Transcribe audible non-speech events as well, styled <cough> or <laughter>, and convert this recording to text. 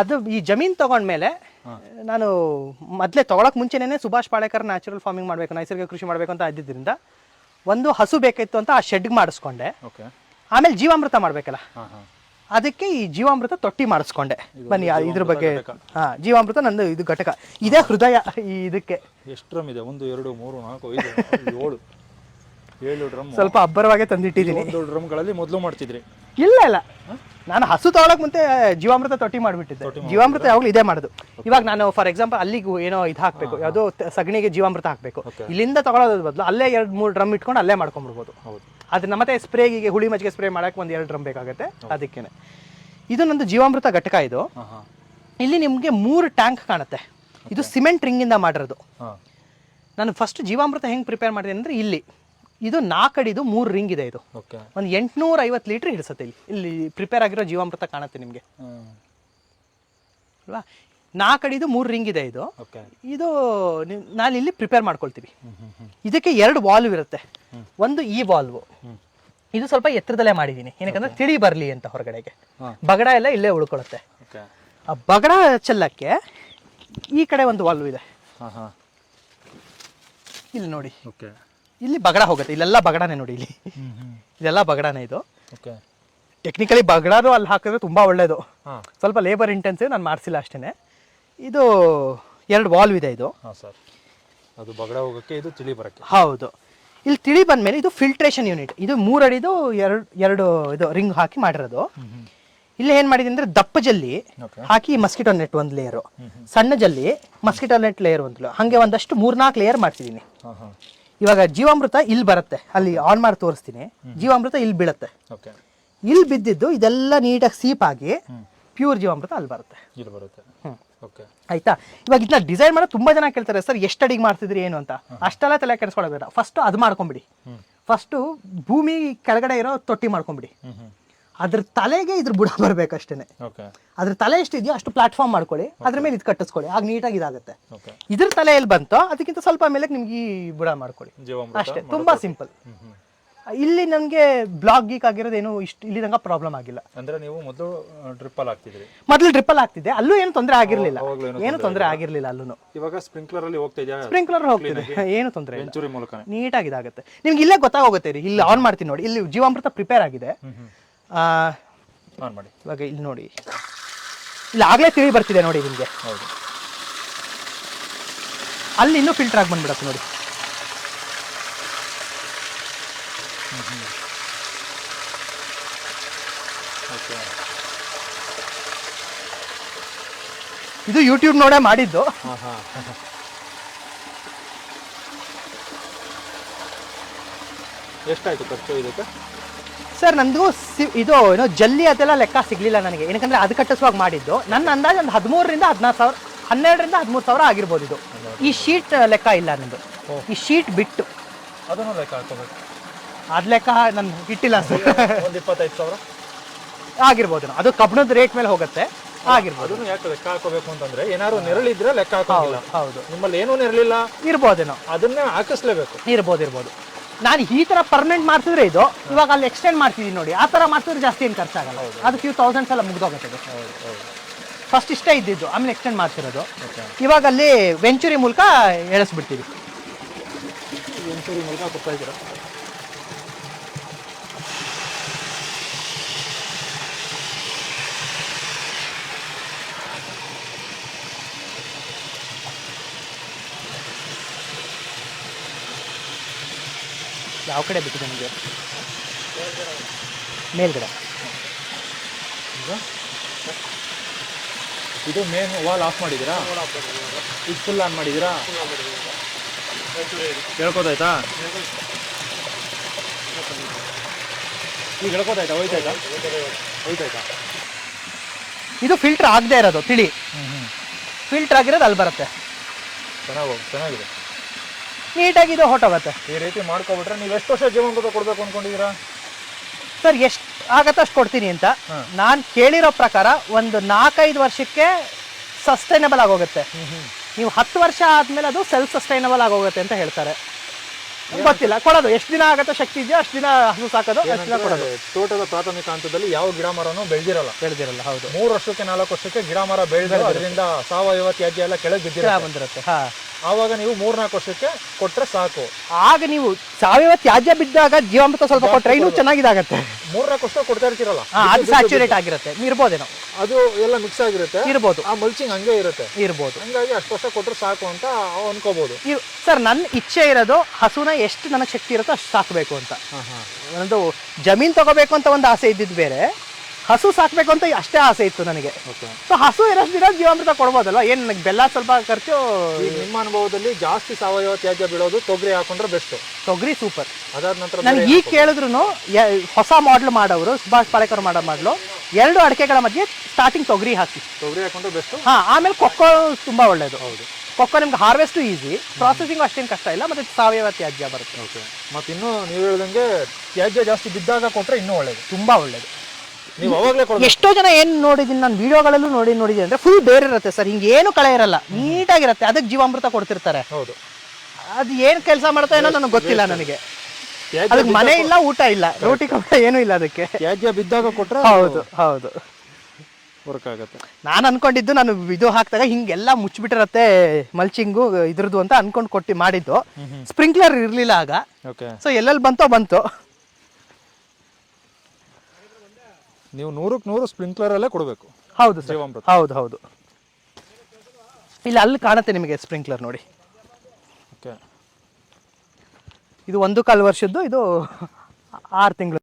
ಅದು ಈ ಜಮೀನ್ ತಗೊಂಡ್ಮೇಲೆ ನಾನು ಮೊದಲೇ ತಗೊಳಕ್ ಮುಂಚೆನೇ ಸುಭಾಷ್ ಪಾಳೇಕರ್ ನ್ಯಾಚುರಲ್ ಫಾರ್ಮಿಂಗ್ ಮಾಡಬೇಕು ನೈಸರ್ಗಿಕ ಕೃಷಿ ಮಾಡಬೇಕು ಅಂತ ಇದ್ದಿದ್ದರಿಂದ ಒಂದು ಹಸು ಬೇಕಿತ್ತು ಅಂತ ಆ ಶೆಡ್ ಮಾಡಿಸ್ಕೊಂಡೆ. ಆಮೇಲೆ ಜೀವಾಮೃತ ಮಾಡಬೇಕಲ್ಲ? ಅದಕ್ಕೆ ಈ ಜೀವಾಮೃತ ತೊಟ್ಟಿ ಮಾಡಿಸ್ಕೊಂಡೆ. ಬನ್ನಿ ಇದ್ರ ಬಗ್ಗೆ. ಹಾ ಜೀವಾಮೃತ ನಂದು ಇದು ಘಟಕ. ಇದೇ ಹೃದಯ ಈ ಇದಕ್ಕೆ. ಎಷ್ಟು ಇದೆ? ಒಂದು ಎರಡು ಮೂರು ನಾಲ್ಕು ಐದು ಏಳು. ಏಳು ಡ್ರಮ್ ಸ್ವಲ್ಪ ಅಬ್ಬರವಾಗೇ ತಂದಿಟ್ಟಿದ್ದೀನಿ. ಒಂದು ಡ್ರಮ್ಗಳಲ್ಲಿ ಮೊದಲು ಮಾಡ್ತಿದ್ರಿ. ಇಲ್ಲ ಇಲ್ಲ. ನಾನು ಹಸು ತಗೊಳಕ್ ಮುಂದೆ ಜೀವಾಮೃತ ತೊಟ್ಟಿ ಮಾಡಿಬಿಟ್ಟಿದ್ದೆ. ಜೀವಾಮೃತ ಯಾವಾಗಲೂ ಇದೇ ಮಾಡೋದು. ಇವಾಗ ನಾನು ಫಾರ್ ಎಕ್ಸಾಂಪಲ್ ಅಲ್ಲಿಗೆ ಏನೋ ಇದು ಹಾಕಬೇಕು. ಯಾವುದೋ ಸಗಣಿಗೆ ಜೀವಾಮೃತ ಹಾಕಬೇಕು. ಇಲ್ಲಿಂದ ತಗೊಳೋದ್ರ ಬದಲು ಅಲ್ಲೇ ಎರಡು ಮೂರು ಡ್ರಮ್ ಇಟ್ಕೊಂಡು ಅಲ್ಲೇ ಮಾಡ್ಕೊಂಡ್ಬಿಡ್ಬೋದು. ಅದನ್ನ ಮತ್ತೆ ಸ್ಪ್ರೇಗೆ ಹುಳಿ ಮಜ್ಜಿಗೆ ಸ್ಪ್ರೇ ಮಾಡಕ್ಕೆ ಒಂದು ಎರಡು ಡ್ರಮ್ ಬೇಕಾಗುತ್ತೆ. ಅದಕ್ಕೇನೆ. ಇದು ನಂದು ಜೀವಾಮೃತ ಘಟಕ ಇದು. ಇಲ್ಲಿ ನಿಮಗೆ ಮೂರು ಟ್ಯಾಂಕ್ ಕಾಣುತ್ತೆ. ಇದು ಸಿಮೆಂಟ್ ರಿಂಗಿಂದ ಮಾಡಿರೋದು. ನಾನು ಫಸ್ಟ್ ಜೀವಾಮೃತ ಹೆಂಗೆ ಪ್ರಿಪೇರ್ ಮಾಡಿದೆ ಅಂದರೆ ಇಲ್ಲಿ. ಇದು ನಾಲ್ಕಡಿದು ಮೂರು ರಿಂಗ್ ಇದೆ ಇದು. ಓಕೆ ಒಂದು ಎಂಟುನೂರ ಐವತ್ತು ಲೀಟ್ರ್ ಹಿಡಿಸುತ್ತೆ ಇಲ್ಲಿ. ಇಲ್ಲಿ ಪ್ರಿಪೇರ್ ಆಗಿರೋ ಜೀವಾಮೃತ ಕಾಣುತ್ತೆ ನಿಮಗೆ. ಅಲ್ವಾ? ನಾಲ್ಕಡಿದು ಮೂರು ರಿಂಗ್ ಇದೆ ಇದು. ಓಕೆ ಇದು ನಾನು ಇಲ್ಲಿ ಪ್ರಿಪೇರ್ ಮಾಡ್ಕೊಳ್ತೀವಿ. ಇದಕ್ಕೆ ಎರಡು ವಾಲ್ವ್ ಇರುತ್ತೆ. ಒಂದು ಈ ವಾಲ್ವ್ ಇದು ಸ್ವಲ್ಪ ಎತ್ತರದಲ್ಲೇ ಮಾಡಿದ್ದೀನಿ ಏನಕ್ಕಂದ್ರೆ ತಿಳಿ ಬರಲಿ ಅಂತ ಹೊರಗಡೆಗೆ. ಬಗಡ ಎಲ್ಲ ಇಲ್ಲೇ ಉಳ್ಕೊಳ್ಳುತ್ತೆ ಓಕೆ ಆ ಬಗಡ ಚೆಲ್ಲಕ್ಕೆ ಈ ಕಡೆ ಒಂದು ವಾಲ್ವ್ ಇದೆ. ಇಲ್ಲಿ ನೋಡಿ. ಓಕೆ ಇಲ್ಲಿ ಬಗಡ ಹೋಗುತ್ತೆ. ಇಲ್ಲೆಲ್ಲ ಬಗಡನೇ ನೋಡಿ ಇಲ್ಲಿ. ಇಲ್ಲೆಲ್ಲ ಬಗಡಾನೆ ಇದು. ಓಕೆ. ಟೆಕ್ನಿಕಲಿ ಬಗಡಾನು ಅಲ್ಲಿ ಹಾಕಿದ್ರೆ ತುಂಬ ಒಳ್ಳೆಯದು ಸ್ವಲ್ಪ ಲೇಬರ್ ಇಂಟೆನ್ಸಿವ್ ನಾನು ಮಾಡಿಸಿಲ್ಲ ಅಷ್ಟೇ ಇದು ಎರಡು ವಾಲ್ವ್ ಇದೆ ಇದು. ಹಾಂ ಸರ್ ಅದು ಬಗಡ ಹೋಗೋಕ್ಕೆ ಇದು ತಿಳಿ ಬರೋಕ್ಕೆ. ಹೌದು. ಇಲ್ಲಿ ತಿಳಿ ಬಂದ್ಮೇಲೆ ಇದು ಫಿಲ್ಟ್ರೇಷನ್ ಯೂನಿಟ್ ಇದು ಮೂರಡಿದು ಎರಡು ಎರಡು ಇದು ರಿಂಗ್ ಹಾಕಿ ಮಾಡಿರೋದು. ಇಲ್ಲಿ ಏನು ಮಾಡಿದೆ ಅಂದರೆ ದಪ್ಪ ಜಲ್ಲಿ ಹಾಕಿ ಮಸ್ಕಿಟೋ ನೆಟ್ ಒಂದು ಲೇಯರು ಸಣ್ಣ ಜಲ್ಲಿ ಮಸ್ಕಿಟೋ ನೆಟ್ ಲೇಯರ್ ಒಂದು ಹಾಗೆ ಒಂದಷ್ಟು ಮೂರ್ನಾಲ್ಕು ಲೇಯರ್ ಮಾಡ್ತಿದ್ದೀನಿ ಇವಾಗ ಜೀವಾಮೃತ ಇಲ್ಲಿ ಬರುತ್ತೆ. ಅಲ್ಲಿ ಆನ್ ಮಾಡಿ ತೋರಿಸ್ತೀನಿ. ಜೀವಾಮೃತ ಇಲ್ಲಿ ಬೀಳುತ್ತೆ. ಇಲ್ಲಿ ಬಿದ್ದಿದ್ದು ಇದೆಲ್ಲ ನೀಟಾಗಿ ಸೀಪ್ ಆಗಿ ಪ್ಯೂರ್ ಜೀವಾಮೃತ ಅಲ್ಲಿ ಬರುತ್ತೆ. ಇಲ್ಲಿ ಬರುತ್ತೆ. ಆಯ್ತಾ? ಇವಾಗ ಇದನ್ನ ಡಿಸೈನ್ ಮಾಡೋ ತುಂಬಾ ಜನ ಕೇಳ್ತಾರೆ ಸರ್ ಎಷ್ಟು ಅಡಿಗೆ ಮಾಡ್ತಿದ್ರಿ ಏನು ಅಂತ? ಅಷ್ಟೆಲ್ಲ ತಲೆ ಕೆಡಿಸ್ಕೊಳ್ಬೇಡ ಫಸ್ಟ್ ಅದು ಮಾಡ್ಕೊಂಬಿಡಿ. ಫಸ್ಟು ಭೂಮಿ ಕೆಳಗಡೆ ಇರೋ ತೊಟ್ಟಿ ಮಾಡ್ಕೊಂಬಿಡಿ. ಅದ್ರ ತಲೆಗೆ ಇದ್ರ ಬುಡ <laughs> ಬರ್ಬೇಕಷ್ಟೇನೆ. ಅದ್ರ ತಲೆ ಎಷ್ಟು ಇದೆಯೋ ಅಷ್ಟು ಪ್ಲಾಟ್ಫಾರ್ಮ್ ಮಾಡ್ಕೊಳ್ಳಿ ಅದ್ರ ಮೇಲೆ ಇದು ಕಟ್ಟಿಸ್ಕೊಳ್ಳಿ ಆಗ ನೀಟಾಗಿ ಇದಾಗುತ್ತೆ. ಇದ್ರ ತಲೆ ಎಲ್ಲಿ ಬಂತೋ ಅದಕ್ಕಿಂತ ಸ್ವಲ್ಪ ಮೇಲೆ ನಿಮ್ಗೆ ಈ ಬುಡ ಮಾಡ್ಕೊಳ್ಳಿ. ಅಷ್ಟೇ ತುಂಬಾ ಸಿಂಪಲ್ ಇಲ್ಲಿ ನನಗೆ ಬ್ಲಾಕ್ ಗೀಕ್ ಆಗಿರೋದು ಏನು ಇಷ್ಟು ಇಲ್ಲಿ ತನಕ ಪ್ರಾಬ್ಲಮ್ ಆಗಿಲ್ಲ. ಅಂದ್ರೆ ನೀವು ಮೊದಲು ಡ್ರಿಪ್ಪಲ್ ಹಾಕ್ತಿದ್ರಿ. ಮೊದಲು ಡ್ರಿಪ್ಪಲ್ ಆಗ್ತಿದೆ ಅಲ್ಲೂ ಏನು ತೊಂದರೆ ಆಗಿರಲಿಲ್ಲ. ಏನು ತೊಂದರೆ ಆಗಿರ್ಲಿಲ್ಲ ಅಲ್ಲೂ ಇವಾಗ ಸ್ಪ್ರಿಂಕ್ಲರಲ್ಲಿ ಹೋಗ್ತಾ ಇದೆಯಾ? ಸ್ಪ್ರಿಂಕ್ಲರ್ ಹೋಗ್ತಿದೆ <laughs> ಏನು ತೊಂದರೆ ಇಲ್ಲ. ನೀಟಾಗಿ ಇದಾಗುತ್ತೆ. ನಿಮ್ಗೆ ಇಲ್ಲೇ ಗೊತ್ತಾಗೋಗುತ್ತೆ ರೀ ಇಲ್ಲಿ ಆನ್ ಮಾಡ್ತೀನಿ ನೋಡಿ ಇಲ್ಲಿ ಜೀವಾಮೃತ ಪ್ರಿಪೇರ್ ಆಗಿದೆ. ಆನ್ ಮಾಡಿ. ಇವಾಗ ಇಲ್ಲಿ ನೋಡಿ. ಇಲ್ಲಿ ಆಗ್ಲೇ ತಿಳಿ ಬರ್ತಿದೆ ನೋಡಿ ನಿಮಗೆ. ಹೌದು. ಅಲ್ಲಿ ಇನ್ನೂ ಫಿಲ್ಟರ್ ಆಗಿ ಬಂದ್ಬಿಡತ್ತೆ ನೋಡಿ. ಇದು ಯೂಟ್ಯೂಬ್ ನೋಡೇ ಮಾಡಿದ್ದು. ಎಷ್ಟಾಯ್ತು ಖರ್ಚು ಇದಕ್ಕೆ? ಸರ್ ನಂದು ಸಿ- ಇದು ಏನೋ ಜಲ್ಲಿ ಅದೆಲ್ಲ ಲೆಕ್ಕ ಸಿಗಲಿಲ್ಲ ನನಗೆ. ಏನಕ್ಕಂದ್ರೆ ಅದು ಕಟ್ಟಿಸುವಾಗ ಮಾಡಿದ್ದು. ನನ್ನ ಅಂದಾಜು ಒಂದು ಹದಿಮೂರರಿಂದ ಹದಿನಾರು ಸಾವಿರ ಹನ್ನೆರಡರಿಂದ ಹದಿಮೂರು ಸಾವಿರ ಆಗಿರ್ಬೋದು ಇದು. ಈ ಶೀಟ್ ಲೆಕ್ಕ ಇಲ್ಲ ನಂದು. ಈ ಶೀಟ್ ಬಿಟ್ಟು. ಅದನ್ನು ಲೆಕ್ಕ ಹಾಕೋಬೇಕು ಅದು ಲೆಕ್ಕ ನಾನು ಇಟ್ಟಿಲ್ಲ ಸರ್. ಒಂದು ಇಪ್ಪತ್ತೈದು ಸಾವಿರ? ಆಗಿರ್ಬೋದು ಅದು ಕಬ್ಬಣದ ರೇಟ್ ಮೇಲೆ ಹೋಗುತ್ತೆ. ಆಗಿರ್ಬೋದು. ಅದನ್ನು ಯಾಕೆ ಲೆಕ್ಕ ಹಾಕೋಬೇಕು ಅಂತಂದ್ರೆ ಏನಾದ್ರು ನೆರಳಿದ್ರೆ ಲೆಕ್ಕ ಹಾಕೋಲ್ಲ ಹೌದು ನಿಮ್ಮಲ್ಲಿ ಏನೂ ನೆರಳಿಲ್ಲ. ಇರ್ಬೋದೇನೋ ಅದನ್ನೇ ಹಾಕಿಸ್ಲೇಬೇಕು. ಇರ್ಬೋದು ಇರ್ಬೋದು. ನಾನು ಈ ತರ ಪರ್ಮನೆಂಟ್ ಮಾಡ್ತಿದ್ರೆ ಇದು ಇವಾಗ ಅಲ್ಲಿ ಎಕ್ಸ್ಟೆಂಡ್ ಮಾಡ್ತಿದ್ದೀನಿ ನೋಡಿ. ಆ ತರ ಮಾಡ್ತಿದ್ರೆ ಜಾಸ್ತಿ ಏನು ಖರ್ಚಾಗಲ್ಲ. ಅದು ಫ್ಯೂ ತೌಸಂಡ್ಸ್ ಎಲ್ಲ ಮುಗ್ದೋಗುತ್ತೆ ಫಸ್ಟ್ ಇಷ್ಟೇ ಇದ್ದಿದ್ದು ಆಮೇಲೆ ಎಕ್ಸ್ಟೆಂಡ್ ಮಾಡ್ತಿರೋದು ಇವಾಗ ಅಲ್ಲಿ ವೆಂಚುರಿ ಮೂಲಕ ಎಳಿಸ್ಬಿಡ್ತೀವಿ. ವೆಂಚೂರಿ ಮೂಲಕ ಕೊಡ್ತಾ ಯಾವ ಕಡೆ ಬಿಟ್ಟಿದೆ ನಿಮಗೆ? ಮೇಲ್ಗಡೆ. ಇದು ಮೇನ್ ವಾಲ್ ಆಫ್ ಮಾಡಿದ್ದೀರಾ? ಇದು ಫುಲ್ ಆನ್ ಮಾಡಿದ್ದೀರಾ? ಹೇಳ್ಕೋದಾಯ್ತಾ ಈಗ ಹೇಳ್ಕೋದಾಯ್ತಾ ಹೋಯ್ತಾಯ್ತಾ? ಹೋಯ್ತಾಯ್ತಾ? ಇದು ಫಿಲ್ಟರ್ ಆಗದೆ ಇರೋದು ತಿಳಿ. ಫಿಲ್ಟರ್ ಆಗಿರೋದು ಅಲ್ಲಿ ಬರುತ್ತೆ. ಚೆನ್ನಾಗಿ ಚೆನ್ನಾಗಿದೆ. ನೀಟಾಗಿ ಇದು ಹೊಟ್ಟೋಗುತ್ತೆ ಈ ರೀತಿ ಮಾಡ್ಕೊಬಿಟ್ರೆ ನೀವು ಎಷ್ಟು ವರ್ಷ ಜೀವನ ಕೊಡಬೇಕು ಅಂದ್ಕೊಂಡಿದ್ದೀರಾ ಸರ್ ಎಷ್ಟು ಆಗತ್ತೆ ಅಷ್ಟು ಕೊಡ್ತೀನಿ ಅಂತ. ನಾನು ಕೇಳಿರೋ ಪ್ರಕಾರ ಒಂದು ನಾಲ್ಕೈದು ವರ್ಷಕ್ಕೆ ಸಸ್ಟೈನಬಲ್ ಆಗೋಗುತ್ತೆ. ನೀವು ಹತ್ತು ವರ್ಷ ಆದಮೇಲೆ ಅದು ಸೆಲ್ಫ್ ಸಸ್ಟೈನಬಲ್ ಆಗೋಗುತ್ತೆ ಅಂತ ಹೇಳ್ತಾರೆ. ಗೊತ್ತಿಲ್ಲ ಕೊಡೋದು. ಎಷ್ಟು ದಿನ ಆಗತ್ತೋ ಶಕ್ತಿ ಇದೆಯೋ ಅಷ್ಟು ದಿನ ಹಸು ಸಾಕೋದು ಅಷ್ಟು ದಿನ ಕೊಡೋದು. ತೋಟದ ಪ್ರಾಥಮಿಕ ಹಂತದಲ್ಲಿ ಯಾವ ಗಿಡ ಮರನೂ ಬೆಳೆದಿರಲ್ಲ. ಬೆಳೆದಿರಲ್ಲ ಹೌದು. ಮೂರು ವರ್ಷಕ್ಕೆ ನಾಲ್ಕು ವರ್ಷಕ್ಕೆ ಗಿಡ ಮರ ಬೆಳೆದಿರೋದ್ರಿಂದ ಅದರಿಂದ ಸಾವಯವ ತ್ಯಾಜ್ಯ ಎಲ್ಲ ಕೆಳಗೆ ಬಿದ್ದಿರ ಬಂದಿರುತ್ತೆ ಹಾ. ಆವಾಗ ನೀವು ಮೂರ್ನಾಲ್ಕು ವರ್ಷಕ್ಕೆ ಕೊಟ್ರೆ ಸಾಕು. ಆಗ ನೀವು ಸಾವಯವ ತ್ಯಾಜ್ಯ ಬಿದ್ದಾಗ ಜೀವಾಮೃತ ಸ್ವಲ್ಪ ಕೊಟ್ಟರೆ ಇನ್ನೂ ಚೆನ್ನಾಗಿದಾಗತ್ತೆ. ಮೂರ್ನಾಲ್ಕು ವರ್ಷ ಕೊಡ್ತಾ ಇರ್ತೀರಲ್ಲ? ಹಾ ಅದು ಸ್ಯಾಚುರೇಟ್ ಆಗಿರುತ್ತೆ. ಇರ್ಬೋದೇನೋ. ಅದು ಎಲ್ಲ ಮಿಕ್ಸ್ ಆಗಿರುತ್ತೆ. ಇರ್ಬೋದು. ಆ ಮಲ್ಚಿಂಗ್ ಹಂಗೆ ಇರುತ್ತೆ. ಇರ್ಬೋದು. ಹಂಗಾಗಿ ಅಷ್ಟು ವರ್ಷ ಕೊಟ್ಟರೆ ಸಾಕು ಅಂತ ಅನ್ಕೋಬಹುದು ಸರ್ ನನ್ನ ಇಚ್ಛೆ ಇರೋದು ಹಸುನ ಎಷ್ಟು ನನಗೆ ಶಕ್ತಿ ಇರುತ್ತೋ ಅಷ್ಟು ಸಾಕಬೇಕು ಅಂತ. ಒಂದು ಜಮೀನ್ ತಗೋಬೇಕು ಅಂತ ಒಂದು ಆಸೆ ಇದ್ದಿದ್ದು ಬೇರೆ. ಹಸು ಸಾಕಬೇಕು ಅಂತ ಅಷ್ಟೇ ಆಸೆ ಇತ್ತು ನನಗೆ. ಸೊ ಹಸು ಇರೋಷ್ಟು ದಿನ ಜೀವಾಮೃತ ಕೊಡ್ಬೋದಲ್ವಾ ಏನು ನನಗೆ ಬೆಲ್ಲ ಸ್ವಲ್ಪ ಖರ್ಚು ನಿಮ್ಮ ಅನುಭವದಲ್ಲಿ ಜಾಸ್ತಿ ಸಾವಯವ ತ್ಯಾಜ್ಯ ಬೀಳೋದು ತೊಗರಿ ಹಾಕೊಂಡ್ರೆ ಬೆಸ್ಟ್ ತೊಗರಿ ಸೂಪರ್ ಅದಾದ ನಂತರ ನನಗೆ ಈಗ ಕೇಳಿದ್ರು ಹೊಸ ಮಾಡ್ಲ್ ಮಾಡೋರು ಸುಭಾಷ್ ಪಾಳೇಕರ್ ಮಾಡೋ ಮಾಡ್ಲು ಎರಡು ಅಡಿಕೆಗಳ ಮಧ್ಯೆ ಸ್ಟಾರ್ಟಿಂಗ್ ತೊಗರಿ ಹಾಕಿ. ತೊಗರಿ ಹಾಕೊಂಡ್ರೆ ಬೆಸ್ಟ್ ಹಾ ಆಮೇಲೆ ಕೊಕ್ಕೋ ತುಂಬಾ ಒಳ್ಳೇದು. ಹೌದು. ಕೊಕ್ಕೋ ನಿಮ್ಗೆ ಹಾರ್ವೆಸ್ಟ್ ಈಸಿ ಪ್ರಾಸೆಸಿಂಗ್ ಅಷ್ಟೇನು ಕಷ್ಟ ಇಲ್ಲ ಮತ್ತೆ ಸಾವಯವ ತ್ಯಾಜ್ಯ ಬರುತ್ತೆ. ಓಕೆ ಮತ್ತೆ ಇನ್ನು ನೀವು ಹೇಳಿದಂಗೆ ತ್ಯಾಜ್ಯ ಜಾಸ್ತಿ ಬಿದ್ದಾಗ ಕೊಟ್ರೆ ಇನ್ನೂ ಒಳ್ಳೇದು. ತುಂಬಾ ಒಳ್ಳೇದು. ನೀವು ಅವಾಗಲೇ ಕೊಡ್ಬೇಕು ಎಷ್ಟೋ ಜನ ಏನು ನೋಡಿದ್ದೀನಿ ನಾನು ವಿಡಿಯೋಗಳಲ್ಲೂ ನೋಡಿ ನೋಡಿದೀನಿ ಅಂದ್ರೆ ಫುಲ್ ಬೇರೆ ಇರುತ್ತೆ ಸರ್. ಹಿಂಗೆ ಏನು ಕಳೆ ಇರಲ್ಲ. ನೀಟಾಗಿರುತ್ತೆ. ಅದಕ್ಕೆ ಜೀವಾಮೃತ ಕೊಡ್ತಿರ್ತಾರೆ. ಹೌದು. ಅದು ಏನು ಕೆಲಸ ಮಾಡ್ತಾ ಏನೋ ನನಗೆ ಗೊತ್ತಿಲ್ಲ ನನಗೆ. ತ್ಯಾಜ್ಯ ಅದಕ್ಕೆ ಮನೆ ಇಲ್ಲ ಊಟ ಇಲ್ಲ. ರೋಟಿ ಕೊಟ್ಟ ಏನೂ ಇಲ್ಲ ಅದಕ್ಕೆ. ತ್ಯಾಜ್ಯ ಬಿದ್ದಾಗ ಕೊಟ್ರೆ ಹೌದು ಹೌದು. ವರ್ಕ್ ಆಗುತ್ತೆ. ನಾನು ಅನ್ಕೊಂಡಿದ್ದು ನಾನು ಇದು ಹಾಕಿದಾಗ ಹಿಂಗೆಲ್ಲ ಮುಚ್ಚಿಬಿಟ್ಟಿರತ್ತೆ ಮಲ್ಚಿಂಗು ಇದ್ರದ್ದು ಅಂತ ಅನ್ಕೊಂಡು ಕೊಟ್ಟು ಮಾಡಿದ್ದು. ಸ್ಪ್ರಿಂಕ್ಲರ್ ಇರಲಿಲ್ಲ ಆಗ. ಓಕೆ ಸೊ ಎಲ್ಲೆಲ್ಲಿ ಬಂತೋ ಬಂತು. ನೀವು ನೂರಕ್ಕೆ ನೂರು ಸ್ಪ್ರಿಂಕ್ಲರ್ ಅಲ್ಲೇ ಕೊಡಬೇಕು. ಹೌದು ಸರ್. ಜೀವಾಮೃತ. ಹೌದು ಹೌದು. ಇಲ್ಲಿ ಅಲ್ಲಿ ಕಾಣುತ್ತೆ ನಿಮಗೆ ಸ್ಪ್ರಿಂಕ್ಲರ್ ನೋಡಿ. ಓಕೆ. ಇದು ಒಂದು ಕಾಲು ವರ್ಷದ್ದು ಇದು ಆರು ತಿಂಗಳು